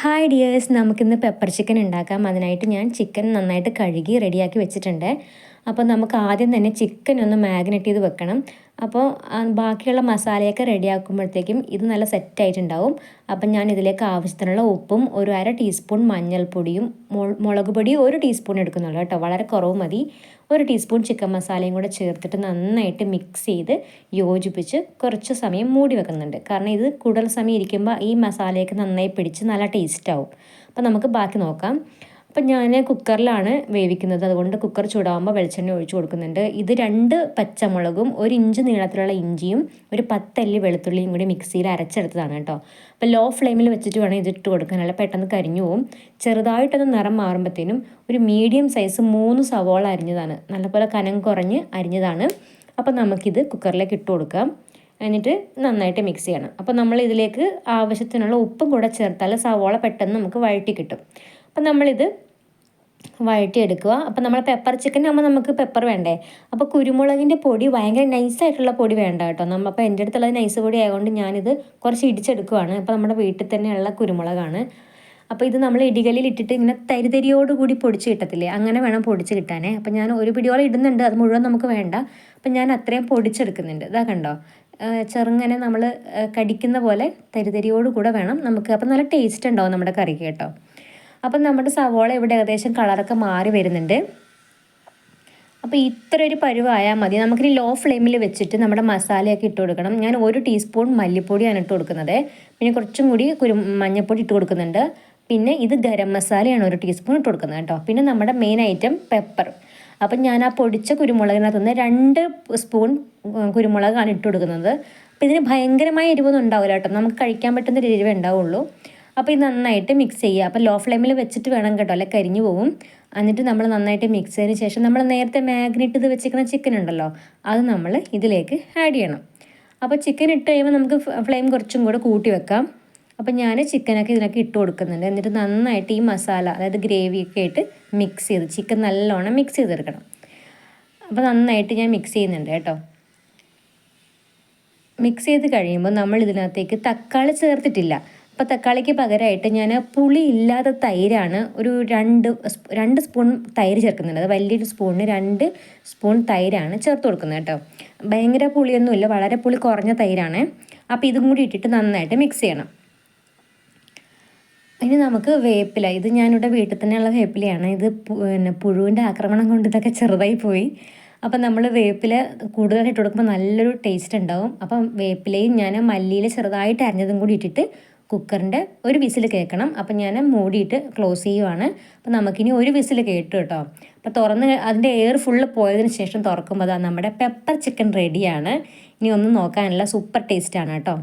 Hi dears നമുക്കിന്ന് pepper chicken ഉണ്ടാക്കാം. അതിനായിട്ട് ഞാൻ ചിക്കൻ നന്നായിട്ട് കഴുകി റെഡിയാക്കി വെച്ചിട്ടുണ്ട്. അപ്പോൾ നമുക്ക് ആദ്യം തന്നെ ചിക്കൻ ഒന്ന് മാഗ്നറ്റ് ചെയ്ത് വെക്കണം. അപ്പോൾ ബാക്കിയുള്ള മസാലയൊക്കെ റെഡിയാക്കുമ്പോഴത്തേക്കും ഇത് നല്ല സെറ്റായിട്ടുണ്ടാവും. അപ്പം ഞാൻ ഇതിലേക്ക് ആവശ്യത്തിനുള്ള ഉപ്പും ഒരു അര ടീസ്പൂൺ മഞ്ഞൾപ്പൊടിയും മുളക് പൊടി ഒരു ടീസ്പൂൺ എടുക്കുന്നുള്ളൂ കേട്ടോ. വളരെ കുറവ് മതി. ഒരു ടീസ്പൂൺ ചിക്കൻ മസാലയും കൂടെ ചേർത്തിട്ട് നന്നായിട്ട് മിക്സ് ചെയ്ത് യോജിപ്പിച്ച് കുറച്ച് സമയം മൂടി വെക്കുന്നുണ്ട്. കാരണം ഇത് കൂടുതൽ സമയം ഇരിക്കുമ്പോൾ ഈ മസാലയൊക്കെ നന്നായി പിടിച്ച് നല്ല ടേസ്റ്റ് ആവും അപ്പോൾ നമുക്ക് ബാക്കി നോക്കാം. അപ്പം ഞാൻ കുക്കറിലാണ് വേവിക്കുന്നത്. അതുകൊണ്ട് കുക്കർ ചൂടാകുമ്പോൾ വെളിച്ചെണ്ണ ഒഴിച്ചു കൊടുക്കുന്നുണ്ട്. ഇത് രണ്ട് പച്ചമുളകും ഒരു ഇഞ്ച് നീളത്തിലുള്ള ഇഞ്ചിയും ഒരു പത്തല്ലി വെളുത്തുള്ളിയും കൂടി മിക്സിയിൽ അരച്ചെടുത്തതാണ് കേട്ടോ. അപ്പോൾ ലോ ഫ്ലെയിമിൽ വെച്ചിട്ട് വേണം ഇതിട്ട് കൊടുക്കാൻ. അല്ല പെട്ടെന്ന് കരിഞ്ഞു പോവും. ചെറുതായിട്ടൊന്ന് നിറം മാറുമ്പോഴത്തേനും ഒരു മീഡിയം സൈസ് മൂന്ന് സവോള അരിഞ്ഞതാണ്. നല്ലപോലെ കനം കുറഞ്ഞ് അരിഞ്ഞതാണ്. അപ്പോൾ നമുക്കിത് കുക്കറിലേക്ക് ഇട്ട് കൊടുക്കാം. എന്നിട്ട് നന്നായിട്ട് മിക്സ് ചെയ്യണം. അപ്പോൾ നമ്മൾ ഇതിലേക്ക് ആവശ്യത്തിനുള്ള ഉപ്പും കൂടെ ചേർത്താൽ സവോള പെട്ടെന്ന് നമുക്ക് വഴറ്റി കിട്ടും. അപ്പം നമ്മളിത് വഴറ്റിയെടുക്കുക. അപ്പം നമ്മൾ പെപ്പർ ചിക്കൻ ആകുമ്പോൾ നമുക്ക് പെപ്പർ വേണ്ടേ? അപ്പോൾ കുരുമുളകിന്റെ പൊടി ഭയങ്കര നൈസായിട്ടുള്ള പൊടി വേണ്ട കേട്ടോ. നമ്മൾ അപ്പോൾ എന്റെ അടുത്തുള്ളത് നൈസ് പൊടി ആയതുകൊണ്ട് ഞാനിത് കുറച്ച് ഇടിച്ചെടുക്കുവാണ്. അപ്പോൾ നമ്മുടെ വീട്ടിൽ തന്നെയുള്ള കുരുമുളകാണ്. അപ്പോൾ ഇത് നമ്മൾ ഇടികലിൽ ഇട്ടിട്ട് ഇങ്ങനെ തരിതരിയോട് കൂടി പൊടിച്ച് കിട്ടത്തില്ലേ? അങ്ങനെ വേണം പൊടിച്ച് കിട്ടാനേ. അപ്പോൾ ഞാൻ ഒരു പിടിയോളം ഇടുന്നുണ്ട്. അത് മുഴുവൻ നമുക്ക് വേണ്ട. അപ്പം ഞാൻ അത്രയും പൊടിച്ചെടുക്കുന്നുണ്ട്. ഇതാ കണ്ടോ? ചെറുങ്ങനെ നമ്മൾ കടിക്കുന്ന പോലെ തരിതരിയോട് കൂടെ വേണം നമുക്ക്. അപ്പം നല്ല ടേസ്റ്റ് ഉണ്ടാവും നമ്മുടെ കറിക്ക് കേട്ടോ. അപ്പം നമ്മുടെ സവോള ഇവിടെ ഏകദേശം കളറൊക്കെ മാറി വരുന്നുണ്ട്. അപ്പോൾ ഇത്ര ഒരു പരുവായാൽ മതി. നമുക്കിനി ലോ ഫ്ലെയിമിൽ വെച്ചിട്ട് നമ്മുടെ മസാലയൊക്കെ ഇട്ട് കൊടുക്കണം. ഞാൻ ഒരു ടീസ്പൂൺ മല്ലിപ്പൊടിയാണ് ഇട്ട് കൊടുക്കുന്നത്. പിന്നെ കുറച്ചും കൂടി കുരു മഞ്ഞൾപ്പൊടി ഇട്ട് കൊടുക്കുന്നുണ്ട്. പിന്നെ ഇത് ഗരം മസാലയാണ് ഒരു ടീസ്പൂൺ ഇട്ട് കൊടുക്കുന്നത് കേട്ടോ. പിന്നെ നമ്മുടെ മെയിൻ ഐറ്റം പെപ്പർ അപ്പം ഞാൻ ആ പൊടിച്ച കുരുമുളകിനകത്ത് നിന്ന് രണ്ട് സ്പൂൺ കുരുമുളകാണ് ഇട്ട് കൊടുക്കുന്നത്. അപ്പോൾ ഇതിന് ഭയങ്കരമായ എരിവൊന്നും ഉണ്ടാവില്ല കേട്ടോ. നമുക്ക് കഴിക്കാൻ പറ്റുന്ന ഒരു എരിവേ ഉണ്ടാവുള്ളൂ. അപ്പോൾ ഇത് നന്നായിട്ട് മിക്സ് ചെയ്യുക. അപ്പോൾ ലോ ഫ്ലെയിമിൽ വെച്ചിട്ട് വേണം കേട്ടോ. അല്ലെ? കരിഞ്ഞു പോവും. എന്നിട്ട് നമ്മൾ നന്നായിട്ട് മിക്സ് ചെയ്തതിന് ശേഷം നമ്മൾ നേരത്തെ മാഗ്നറ്റ് ഇത് വെച്ചിരിക്കുന്ന ചിക്കൻ ഉണ്ടല്ലോ അത് നമ്മൾ ഇതിലേക്ക് ആഡ് ചെയ്യണം. അപ്പോൾ ചിക്കൻ ഇട്ട് കഴിയുമ്പോൾ നമുക്ക് ഫ്ലെയിം കുറച്ചും കൂടെ കൂട്ടി വെക്കാം. അപ്പോൾ ഞാൻ ചിക്കനൊക്കെ ഇതിനൊക്കെ ഇട്ട് കൊടുക്കുന്നുണ്ട്. എന്നിട്ട് നന്നായിട്ട് ഈ മസാല അതായത് ഗ്രേവിയൊക്കെ ആയിട്ട് മിക്സ് ചെയ്ത് ചിക്കൻ നല്ലോണം മിക്സ് ചെയ്തെടുക്കണം. അപ്പോൾ നന്നായിട്ട് ഞാൻ മിക്സ് ചെയ്യുന്നുണ്ട് കേട്ടോ. മിക്സ് ചെയ്ത് കഴിയുമ്പോൾ നമ്മൾ ഇതിനകത്തേക്ക് തക്കാളി ചേർത്തിട്ടില്ല. അപ്പോൾ തക്കാളിക്ക് പകരമായിട്ട് ഞാൻ പുളി ഇല്ലാത്ത തൈരാണ് ഒരു രണ്ട് രണ്ട് സ്പൂൺ തൈര് ചേർക്കുന്നുണ്ട്. അത് വലിയൊരു സ്പൂണിന് രണ്ട് സ്പൂൺ തൈരാണ് ചേർത്ത് കൊടുക്കുന്നത് കേട്ടോ. ഭയങ്കര പുളിയൊന്നുമില്ല വളരെ പുളി കുറഞ്ഞ തൈരാണ്. അപ്പോൾ ഇതും കൂടി ഇട്ടിട്ട് നന്നായിട്ട് മിക്സ് ചെയ്യണം. ഇനി നമുക്ക് വേപ്പില ഇത് ഞാനിവിടെ വീട്ടിൽ തന്നെയുള്ള വേപ്പിലയാണ്. ഇത് പിന്നെ പുഴുവിന്റെ ആക്രമണം കൊണ്ട് ഇതൊക്കെ ചെറുതായി പോയി. അപ്പം നമ്മൾ വേപ്പില കൂടുതലായിട്ട് കൊടുക്കുമ്പോൾ നല്ലൊരു ടേസ്റ്റ് ഉണ്ടാവും. അപ്പം വേപ്പിലയും ഞാൻ മല്ലിയിൽ ചെറുതായിട്ട് അരിഞ്ഞതും കൂടി ഇട്ടിട്ട് കുക്കറിന്റെ ഒരു വിസിൽ കേൾക്കണം. അപ്പം ഞാൻ മൂടിയിട്ട് ക്ലോസ് ചെയ്യുവാണ്. അപ്പം നമുക്കിനി ഒരു വിസിൽ കേട്ടു കേട്ടോ. അപ്പം തുറന്ന് അതിന്റെ എയർ ഫുള്ള് പോയതിന് ശേഷം തുറക്കുമ്പോൾ നമ്മുടെ പെപ്പർ ചിക്കൻ റെഡിയാണ്. ഇനി ഒന്നും നോക്കാനുള്ള സൂപ്പർ ടേസ്റ്റാണ് കേട്ടോ.